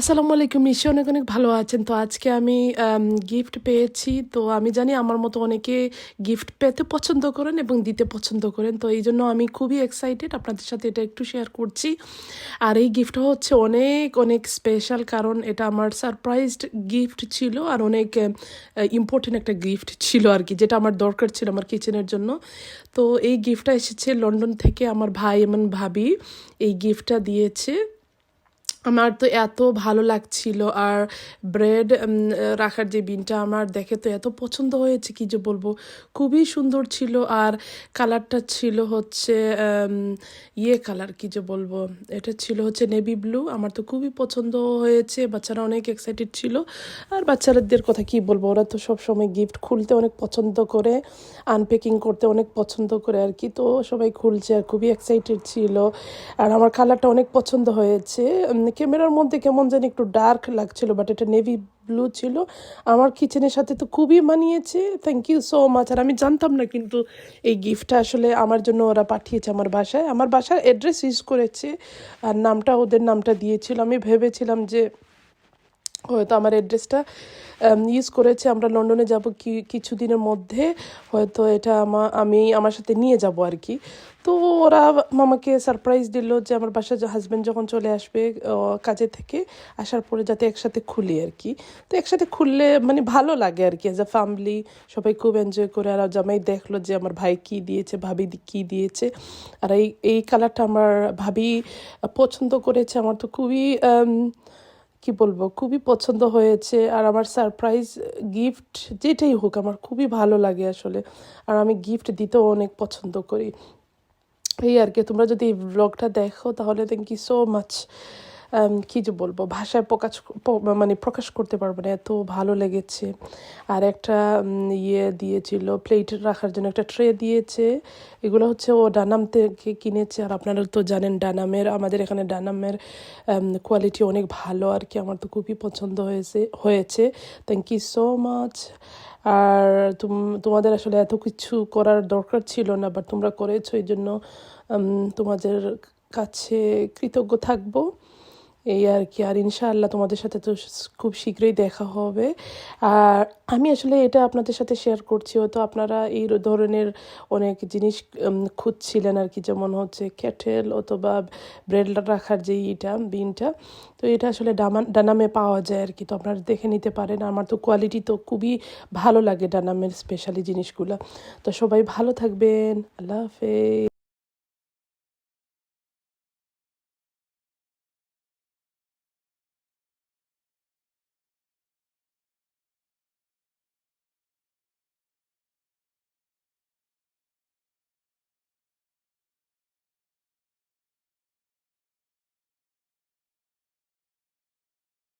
আসসালামু আলাইকুম নিশ্চয়ই অনেক অনেক ভালো আছেন। তো আজকে আমি গিফট পেয়েছি। তো আমি জানি আমার মতো অনেকে গিফট পেতে পছন্দ করেন এবং দিতে পছন্দ করেন। তো এই জন্য আমি খুবই এক্সাইটেড আপনাদের সাথে এটা একটু শেয়ার করছি। আর এই গিফটটা হচ্ছে অনেক অনেক স্পেশাল কারণ এটা আমার সারপ্রাইজড গিফট ছিল আর অনেক ইম্পর্টেন্ট একটা গিফট ছিল আর কি, যেটা আমার দরকার ছিল আমার কিচেনের জন্য। তো এই গিফটটা এসেছে লন্ডন থেকে আমার ভাই এবং ভাবি। এই গিফটটা দিয়েছে। আমার তো এত ভালো লাগছিল আর ব্রেড রাখার যে বিনটা আমার দেখে তো এত পছন্দ হয়েছে, কি যে বলব। খুবই সুন্দর ছিল আর কালারটা ছিল হচ্ছে ইয়ে কালার কি যে বলব। এটা ছিল হচ্ছে নেভি ব্লু আমার তো খুবই পছন্দ হয়েছে, বাচ্চারা অনেক এক্সাইটেড ছিল। আর বাচ্চাদের কথা কি বলব, ওরা তো সব সময় গিফট খুলতে অনেক পছন্দ করে আনপ্যাকিং করতে অনেক পছন্দ করে আর কি, তো সবাই খুলছে আর খুবই এক্সাইটেড ছিল। আর আমার কালারটা অনেক পছন্দ হয়েছে উম, ক্যামেরার মধ্যে কেমন জানি একটু ডার্ক লাগছিল বাট এটা নেভি ব্লু ছিল। আমার কিচেনের সাথে তো খুবই মানিয়েছে। থ্যাংক ইউ সো মাচ আর আমি জানতাম না কিন্তু এই গিফটটা আসলে আমার জন্য ওরা পাঠিয়েছে আমার বাসায়। আমার বাসার অ্যাড্রেস ইউজ করেছে আর নামটা ওদের নামটা দিয়েছিল। আমি ভেবেছিলাম যে হয়তো আমার অ্যাড্রেসটা ইউজ করেছে। আমরা লন্ডনে যাব কি কিছুদিনের মধ্যে। হয়তো এটা আমা, আমি আমার সাথে নিয়ে যাব আর কি। তো ওরা আমাকে সারপ্রাইজ দিল যে আমার বাসায় হাজব্যান্ড যখন চলে আসবে কাজে থেকে, আসার পরে যাতে একসাথে খুলি আর কি। তো একসাথে খুললে মানে ভালো লাগে আর কি। অ্যাজ আ ফ্যামিলি সবাই খুব এনজয় করে। আর জামাই দেখল যে আমার ভাই কি দিয়েছে, ভাবি কি দিয়েছে। আর এই এই কালারটা আমার ভাবি পছন্দ করেছে। আমার তো খুবই কি বলব, খুবই পছন্দ হয়েছে। আর আমার সারপ্রাইজ গিফট যেটাই হোক, আমার খুবই ভালো লাগে আসলে। আর আমি গিফট দিতেও অনেক পছন্দ করি। এই আর কি, তোমরা যদি এই ব্লগটা দেখো, তাহলে থ্যাংক ইউ সো মাচ কী যে বলব, ভাষায় প্রকাশ মানে প্রকাশ করতে পারব না, এত ভালো লেগেছে। আর একটা ইয়ে দিয়েছিল প্লেট রাখার জন্য একটা ট্রে দিয়েছে। এগুলো হচ্ছে ও ডানাম থেকে কিনেছে, আর আপনারা তো জানেন ডানামের, আমাদের এখানে ডানামের কোয়ালিটি অনেক ভালো আর কি, আমার তো খুবই পছন্দ হয়েছে হয়েছে। থ্যাংক ইউ সো মাচ আর তুম- তোমাদের আসলে এত কিছু করার দরকার ছিল না বাট তোমরা করেছ এই জন্য তোমাদের কাছে কৃতজ্ঞ থাকব। এই আর কি। আর ইনশাআল্লাহ তোমাদের সাথে তো খুব শীঘ্রই দেখা হবে। আর আমি আসলে এটা আপনাদের সাথে শেয়ার করছি। হয়তো আপনারা এই ধরনের অনেক জিনিস খুঁজছিলেন আর কি, যেমন হচ্ছে ক্যাটেল অথবা ব্রেড রাখার যে ইটা, বিনটা। তো এটা আসলে ডামা, ডানামে পাওয়া যায় আর কি। তো আপনারা দেখে নিতে পারেন। আমার তো কোয়ালিটি তো খুবই ভালো লাগে ডানামের স্পেশালি জিনিসগুলো। তো সবাই ভালো থাকবেন। আল্লাহ হাফেজ।